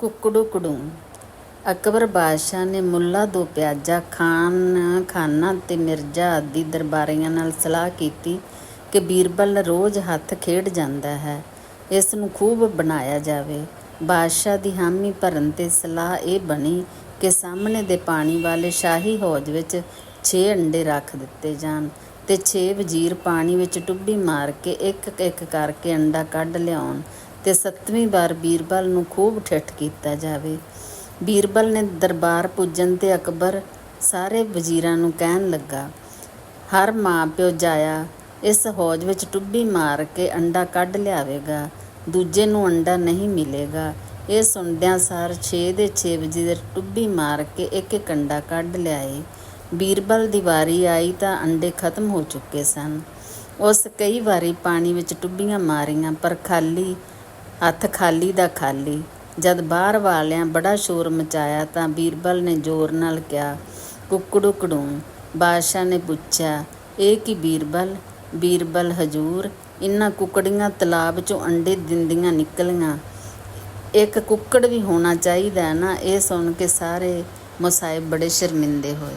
ਕੁੱਕੜੂ ਕੜੂ। ਅਕਬਰ ਬਾਦਸ਼ਾਹ ਨੇ ਮੁੱਲਾ ਦੋ ਪਿਆਜ਼ਾ ਖਾਨ, ਖਾਨਾ ਤੇ ਮਿਰਜ਼ਾ ਆਦਿ ਦਰਬਾਰੀਆਂ ਨਾਲ ਸਲਾਹ ਕੀਤੀ ਕਿ ਬੀਰਬਲ ਰੋਜ਼ ਹੱਥ ਖੇਡ ਜਾਂਦਾ ਹੈ, ਇਸ ਨੂੰ ਖੂਬ ਬਣਾਇਆ ਜਾਵੇ। ਬਾਦਸ਼ਾਹ ਦੀ ਹਾਮੀ ਭਰਨ ਤੇ ਸਲਾਹ ਇਹ ਬਣੀ ਕਿ ਸਾਹਮਣੇ ਦੇ ਪਾਣੀ ਵਾਲੇ ਸ਼ਾਹੀ ਹੌਜ ਵਿੱਚ 6 ਅੰਡੇ ਰੱਖ ਦਿੱਤੇ ਜਾਣ ਤੇ 6 ਵਜ਼ੀਰ ਪਾਣੀ ਵਿੱਚ ਟੁੱਬੀ ਮਾਰ ਕੇ ਇੱਕ ਇੱਕ ਕਰਕੇ ਅੰਡਾ ਕੱਢ ਲਿਆਉਣ। ਤੇ ਸੱਤਵੀਂ ਵਾਰ ਬੀਰਬਲ ਨੂੰ ਖੂਬ ਠਿੱਠ ਕੀਤਾ ਜਾਵੇ। ਬੀਰਬਲ ਨੇ ਦਰਬਾਰ ਪੁੱਜਣ ਤੇ ਅਕਬਰ ਸਾਰੇ ਵਜ਼ੀਰਾਂ ਨੂੰ ਕਹਿਣ ਲੱਗਾ, ਹਰ ਮਾਂ ਪਿਓ ਜਾਇਆ, ਇਸ ਹੌਜ ਵਿੱਚ ਟੁੱਬੀ ਮਾਰ ਕੇ ਅੰਡਾ ਕੱਢ ਲਿਆਵੇਗਾ, ਦੂਜੇ ਨੂੰ ਅੰਡਾ ਨਹੀਂ ਮਿਲੇਗਾ। ਇਹ ਸੁਣਦਿਆਂ ਸਾਰ 6 ਦੇ 6 ਵਜੇ ਟੁੱਬੀ ਮਾਰ ਕੇ ਇੱਕ ਇੱਕ ਅੰਡਾ ਕੱਢ ਲਿਆਏ। ਬੀਰਬਲ ਦੀ ਵਾਰੀ ਆਈ ਤਾਂ ਅੰਡੇ ਖਤਮ ਹੋ ਚੁੱਕੇ ਸਨ। ਉਸ ਕਈ ਵਾਰੀ ਪਾਣੀ ਵਿੱਚ ਟੁੱਬੀਆਂ ਮਾਰੀਆਂ, ਪਰ ਖਾਲੀ ਹੱਥ ਖਾਲੀ ਦਾ ਖਾਲੀ। ਜਦ ਬਾਹਰ ਵਾਲਿਆਂ ਬੜਾ ਸ਼ੋਰ ਮਚਾਇਆ ਤਾਂ ਬੀਰਬਲ ਨੇ ਜ਼ੋਰ ਨਾਲ ਕਿਹਾ, ਕੁੱਕੜੂ ਕੜੂ। ਬਾਦਸ਼ਾਹ ਨੇ ਪੁੱਛਿਆ, ਇਹ ਕੀ ਬੀਰਬਲ? ਬੀਰਬਲ, ਹਜੂਰ, ਇਨ੍ਹਾਂ ਕੁੱਕੜੀਆਂ ਤਲਾਬ ਚੋਂ ਅੰਡੇ ਦਿੰਦੀਆਂ ਨਿਕਲੀਆਂ। ਇੱਕ ਕੁੱਕੜ ਵੀ ਹੋਣਾ ਚਾਹੀਦਾ ਹੈ ਨਾ? ਇਹ ਸੁਣ ਕੇ ਸਾਰੇ ਮੁਸਾਇਬ ਬੜੇ ਸ਼ਰਮਿੰਦੇ ਹੋਏ।